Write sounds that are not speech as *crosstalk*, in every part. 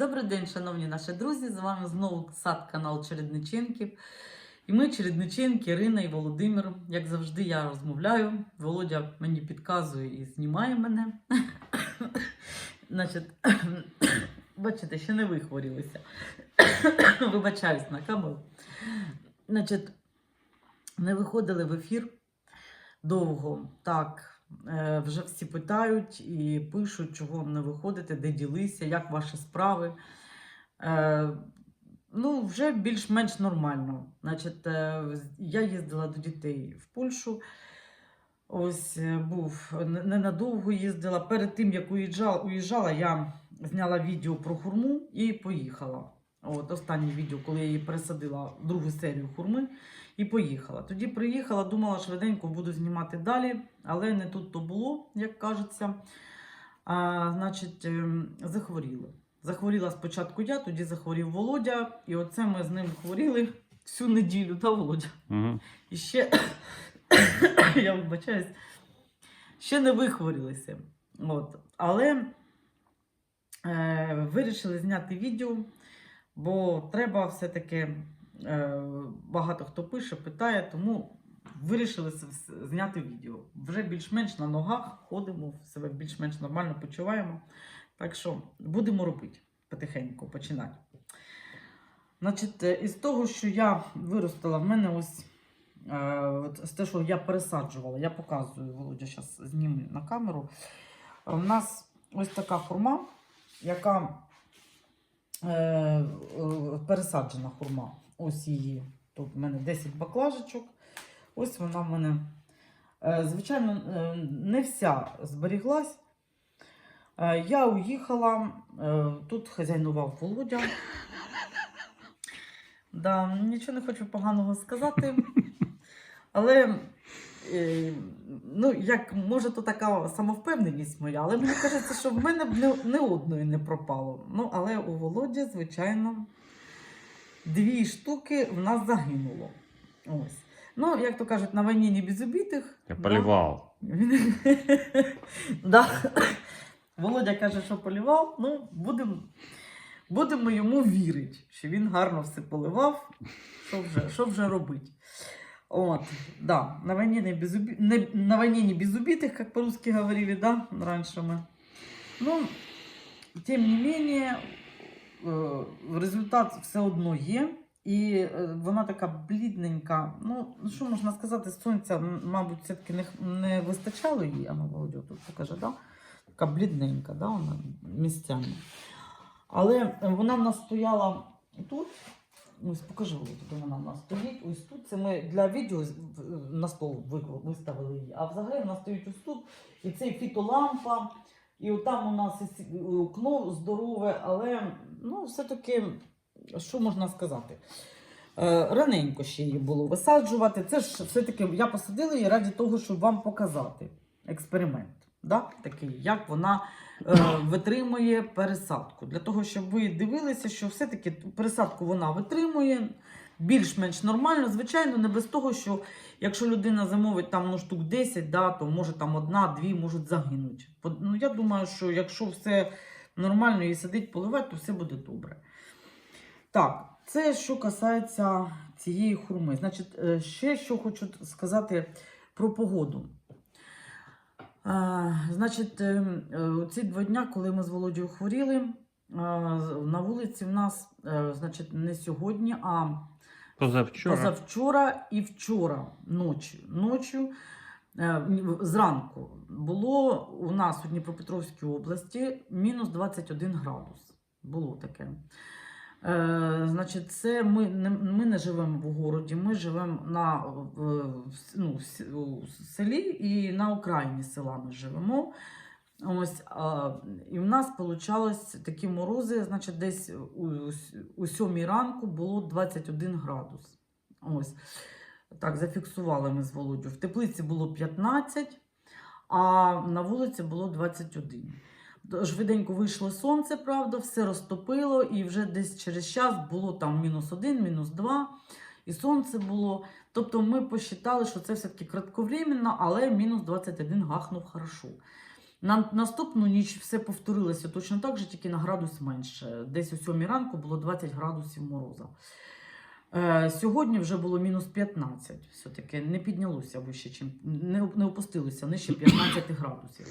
Добрий день, шановні наші друзі! З вами знову сад канал Чередниченків. І ми, Чередниченки, Ірина і Володимир. Як завжди, я розмовляю. Володя мені підказує і знімає мене. *coughs* Значить, *coughs* бачите, ще не вихворілися. *coughs* Вибачаюсь на камеру. Значить, не виходили в ефір довго. Так, Вже всі питають і пишуть, чого не виходите, де ділися, як ваші справи. Е, Ну, вже більш-менш нормально. Значить, е, я їздила до дітей в Польщу. Ось е, був ненадовго їздила. Перед тим, як уїжджала, уїжджала, я зняла відео про хурму і поїхала. От останнє відео, коли я її пересадила другу серію хурми і поїхала. Тоді приїхала, думала, швиденько буду знімати далі, але не тут то було, як кажеться. А, значить, ем, захворіли. Захворіла спочатку я, тоді захворів Володя, і оце ми з ним хворіли всю неділю, та Володя? Угу. І ще, *coughs* я вибачаюсь, ще не вихворілися. От. Але е, вирішили зняти відео, бо треба все-таки е, багато хто пише, питає, тому вирішили зняти відео. Вже більш-менш на ногах ходимо, себе більш-менш нормально почуваємо. Так що будемо робити потихеньку, починати. Значить, е, із того, що я виростила, в мене ось е, з те, що я пересаджувала, я показую, Володя зараз зніме на камеру. У нас ось така хурма, яка пересаджена хурма. Ось її. Тут в мене 10 баклажечок. Ось вона в мене. Е, звичайно, е, не вся зберіглась. Е, я уїхала, е, тут хазяйнував Володя. Да, нічого не хочу поганого сказати. Але е, ну, як може, то така самовпевненість моя, але мені кажеться, що в мене б не, не одної не пропало. Ну, але у Володі, звичайно, дві штуки в нас загинуло. Ось. Ну, як то кажуть, на війні не без убитих. Я Да. поливав. Він- *laughs* да. Володя каже, що полівав. Ну, будемо будемо йому вірити, що він гарно все поливав. Що вже, що вже робить? От, да, на війні не без, уби... не, на війні не без убитих, як по-русски говорили, да, раньше мы. Ну, тим не менее, е, результат все одно є. І е, вона така блідненька. Ну, що можна сказати, сонця, мабуть, все-таки не, не вистачало їй, а Володя тут покаже, да? така блідненька, да, вона місцями. Але вона в нас стояла тут. Ось покажи, де вона в нас стоїть. Ось тут. Це ми для відео на стол виставили її. А взагалі вона стоїть ось тут. І це фітолампа. І там у нас окно здорове, але ну, все-таки, що можна сказати? Е, Раненько ще її було висаджувати. Це ж все-таки я посадила її раді того, щоб вам показати експеримент. Да? Такий, як вона е, витримує пересадку. Для того, щоб ви дивилися, що все-таки пересадку вона витримує більш-менш нормально. Звичайно, не без того, що якщо людина замовить там ну, штук 10, да, то може там одна-дві можуть загинути. Ну, я думаю, що якщо все нормально і сидить поливати, то все буде добре. Так, це що касається цієї хурми. Значить, е, ще що хочу сказати про погоду. А, значить, е, е, ці два дня, коли ми з Володією хворіли, е, на вулиці в нас, е, значить, не сьогодні, а Позавчора. позавчора і вчора ночі. Ночі, зранку було у нас у Дніпропетровській області мінус 21 градус. Було таке. Е, значить, це ми не, ми не живемо в городі, ми живемо на, в, ну, в селі і на окраїні села ми живемо. Ось, а, і в нас получалось такі морози, значить, десь у, у сьомій ранку було 21 градус. Ось. Так, зафіксували ми з Володю. В теплиці було 15, а на вулиці було 21. Швиденько вийшло сонце, правда, все розтопило, і вже десь через час було там мінус 1, мінус 2, і сонце було. Тобто ми посчитали, що це все-таки кратковременно, але мінус 21 гахнув хорошо. На наступну ніч все повторилося точно так же, тільки на градус менше. Десь о 7 ранку було 20 градусів мороза. Е, сьогодні вже було мінус 15. Все-таки не піднялося вище, чим не, не опустилося нижче 15 градусів.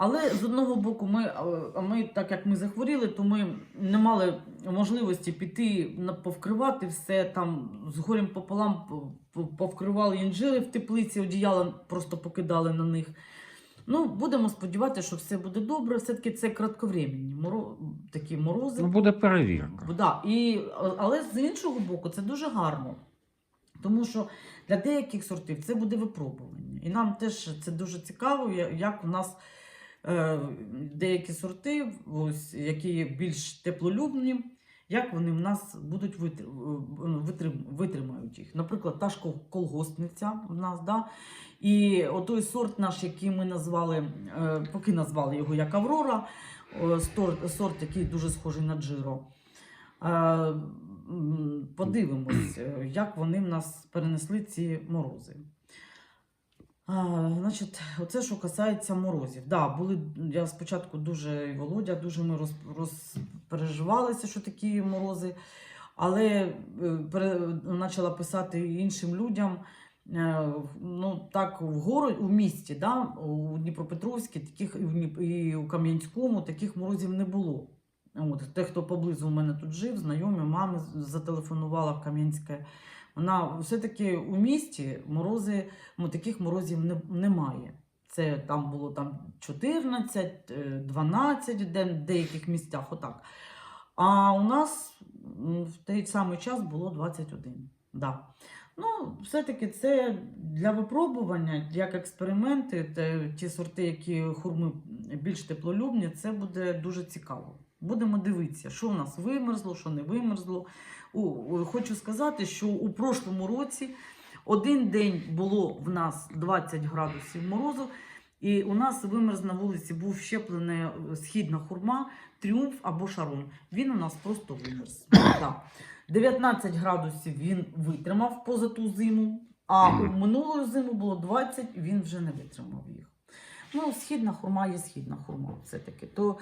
Але з одного боку, ми, е, а ми, так як ми захворіли, то ми не мали можливості піти повкривати все там з горем пополам по- по- повкривали інжири в теплиці, одіяла просто покидали на них. Ну, будемо сподіватися, що все буде добре. Все-таки це кратковременні моро... такі морози. Ну, буде перевірка. Да, і, але з іншого боку, це дуже гарно. Тому що для деяких сортів це буде випробування. І нам теж це дуже цікаво, як у нас деякі сорти, ось, які більш теплолюбні, як вони в нас будуть витр- е, витрим, витримають їх. Наприклад, та ж колгоспниця в нас, да? і отой сорт наш, який ми назвали, е, поки назвали його як Аврора, е, сорт, сорт, який дуже схожий на Джиро. Е, Подивимось, е, як вони в нас перенесли ці морози. Значить, оце що касається морозів. Да, були, я спочатку дуже і Володя, дуже ми роз, що такі морози. Але е, почала писати іншим людям. е, Ну, так, в горо, у місті, да, у Дніпропетровській, таких і у Кам'янському таких морозів не було. От, те, хто поблизу у мене тут жив, знайомі, мами зателефонувала в Кам'янське. Вона все-таки у місті морози, ну, таких морозів не, немає. Це там було там 14, е, 12 в деяких місцях, отак. А у нас в той самий час було 21. Да. Ну, все-таки це для випробування, як експерименти, те, ті сорти, які хурми більш теплолюбні, це буде дуже цікаво. Будемо дивитися, що в нас вимерзло, що не вимерзло. У- хочу сказати, що у прошлому році один день було в нас 20 градусів морозу, і у нас вимерз на вулиці був щеплений е, східна хурма, тріумф або шарон. Він у нас просто вимерз. *coughs* Да. 19 градусів він витримав поза ту зиму, а у минулу зиму було 20, він вже не витримав їх. Ну, східна хурма є східна хурма, все-таки. То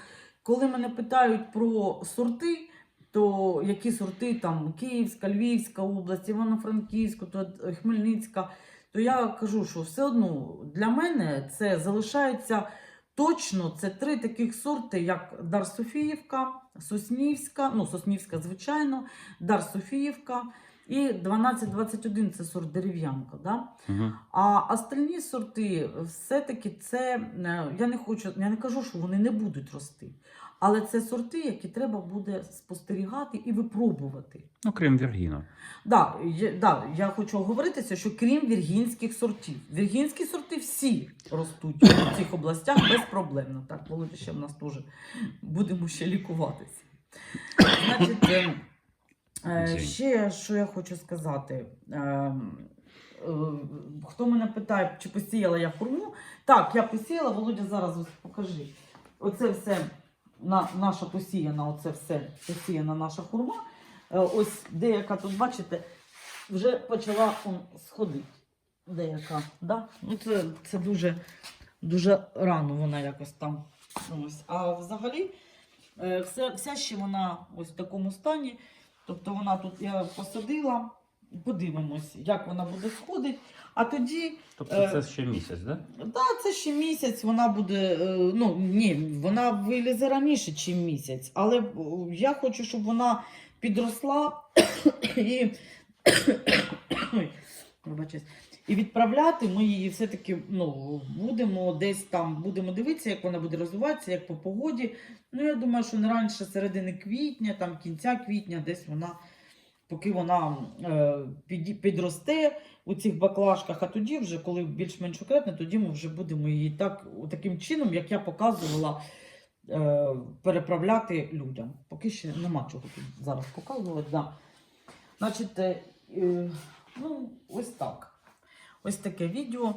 коли мене питають про сорти, то які сорти там Київська, Львівська область, Івано-Франківська, то Хмельницька, то я кажу, що все одно для мене це залишається точно це три таких сорти, як Дар Софіївка, Соснівська, ну Соснівська, звичайно, Дар Софіївка і 1221 це сорт дерев'янка. Да? Угу. А остальні сорти, все-таки це е, я не хочу, я не кажу, що вони не будуть рости. Але це сорти, які треба буде спостерігати і випробувати. Ну, крім Віргіна. Да, я, да, я хочу оговоритися, що крім віргінських сортів, віргінські сорти всі ростуть в цих областях безпроблемно. Так, Володя, ще в нас теж будемо ще лікуватися. Значить, е, ще що я хочу сказати. Е, е, хто мене питає, чи посіяла я хурму? Так, я посіяла, Володя, зараз ось покажи. Оце все на, наша посіяна, оце все посіяна наша хурма. Е, Ось деяка тут, бачите, вже почала он, сходити. Деяка. Да? Ну, це, це дуже, дуже рано вона якось там. Ось. А взагалі, е, вся, вся ще вона ось в такому стані. Тобто вона тут я посадила, подивимось, як вона буде сходити. А тоді Тобто Е, це ще місяць, да? Да, це ще місяць, вона буде. е, Ну ні, вона вилізе раніше, ніж місяць. Але е, я хочу, щоб вона підросла *coughs* і. *coughs* Ой. І відправляти ми її все-таки ну, будемо десь там, будемо дивитися, як вона буде розвиватися, як по погоді. Ну, я думаю, що не раніше середини квітня, там кінця квітня, десь вона, поки вона е, під, підросте у цих баклажках, а тоді, вже, коли більш-менш окрепне, тоді ми вже будемо її так, таким чином, як я показувала, е, переправляти людям. Поки ще нема чого тут зараз показувати. Да. Значить, е, е, ну, ось так. Ось таке відео.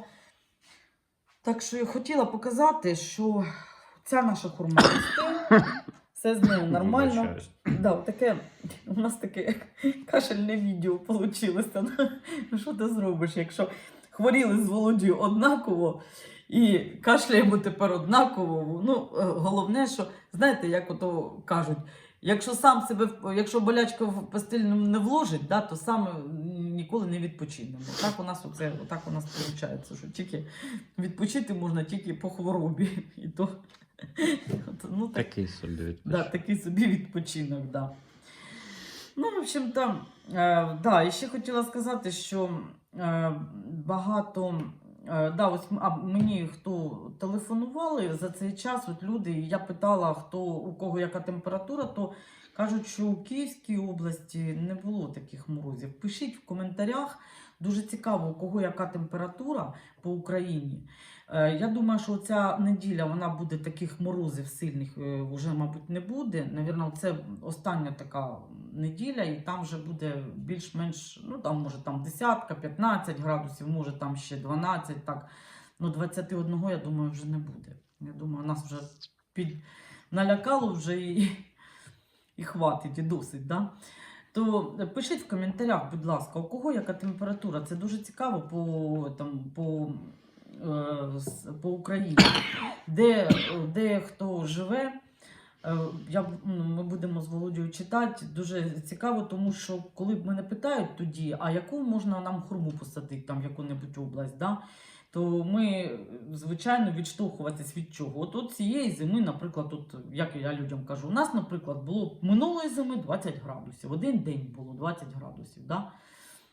Так що я хотіла показати, що ця наша хурма росте, все з нею нормально. Да, таке, у нас таке кашельне відео вийшло. Ну, що ти зробиш, якщо хворіли з Володією однаково, І кашляємо тепер однаково. Ну, е, головне, що знаєте, як ото кажуть, якщо сам себе якщо болячка в постіль не вложить, да, то сам ніколи не відпочинемо. Так у нас оце, так у нас виходить, що тільки відпочити можна тільки по хворобі. І то, ну, так, Такий собі да, відпочинок. такий собі відпочинок, да. Ну, в общем, там, е, да, і ще хотіла сказати, що е, багато. Е, да, ось а мені хто телефонували за цей час, от люди, я питала, хто у кого яка температура, то кажуть, що у Київській області не було таких морозів. Пишіть в коментарях. Дуже цікаво, у кого яка температура по Україні. Е, Я думаю, що ця неділя вона буде таких морозів сильних е, вже, мабуть, не буде. Навірно, це остання така неділя, і там вже буде більш-менш, ну там може там десятка, 15 градусів, може там ще 12, так. Ну, 21, я думаю, вже не буде. Я думаю, нас вже під налякало вже і, і хватить, і досить. Да? То пишіть в коментарях, будь ласка, у кого яка температура. Це дуже цікаво по, там, по, е, по Україні. Де, де хто живе. Е, Я, ну, ми будемо з Володією читати. Дуже цікаво, тому що коли б мене питають тоді, а яку можна нам хурму посадити, там яку-небудь область, да? То ми, звичайно, відштовхуватись від чого. От, от цієї зими, наприклад, от, як я людям кажу, у нас, наприклад, було минулої зими 20 градусів. Один день було 20 градусів. Да?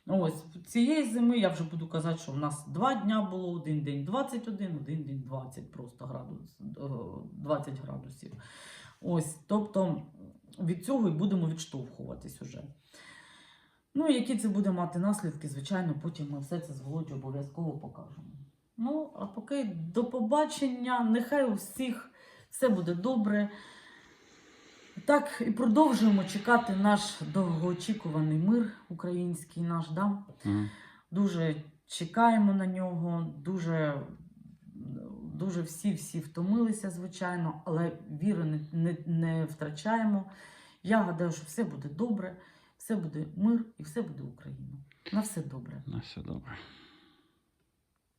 Ось цієї зими я вже буду казати, що в нас два дня було, один день 21, один день 20 просто градус, е, 20 градусів. Ось, тобто від цього і будемо відштовхуватись уже. Ну, які це буде мати наслідки, звичайно, потім ми все це з Володю обов'язково покажемо. Ну, а поки до побачення. Нехай у всіх все буде добре. Так, і продовжуємо чекати наш довгоочікуваний мир український наш. Да? Мгм. Дуже чекаємо на нього, дуже, дуже всі-всі втомилися, звичайно, але віри не, не, не втрачаємо. Я гадаю, що все буде добре, все буде мир і все буде Україна. На все добре. На все добре.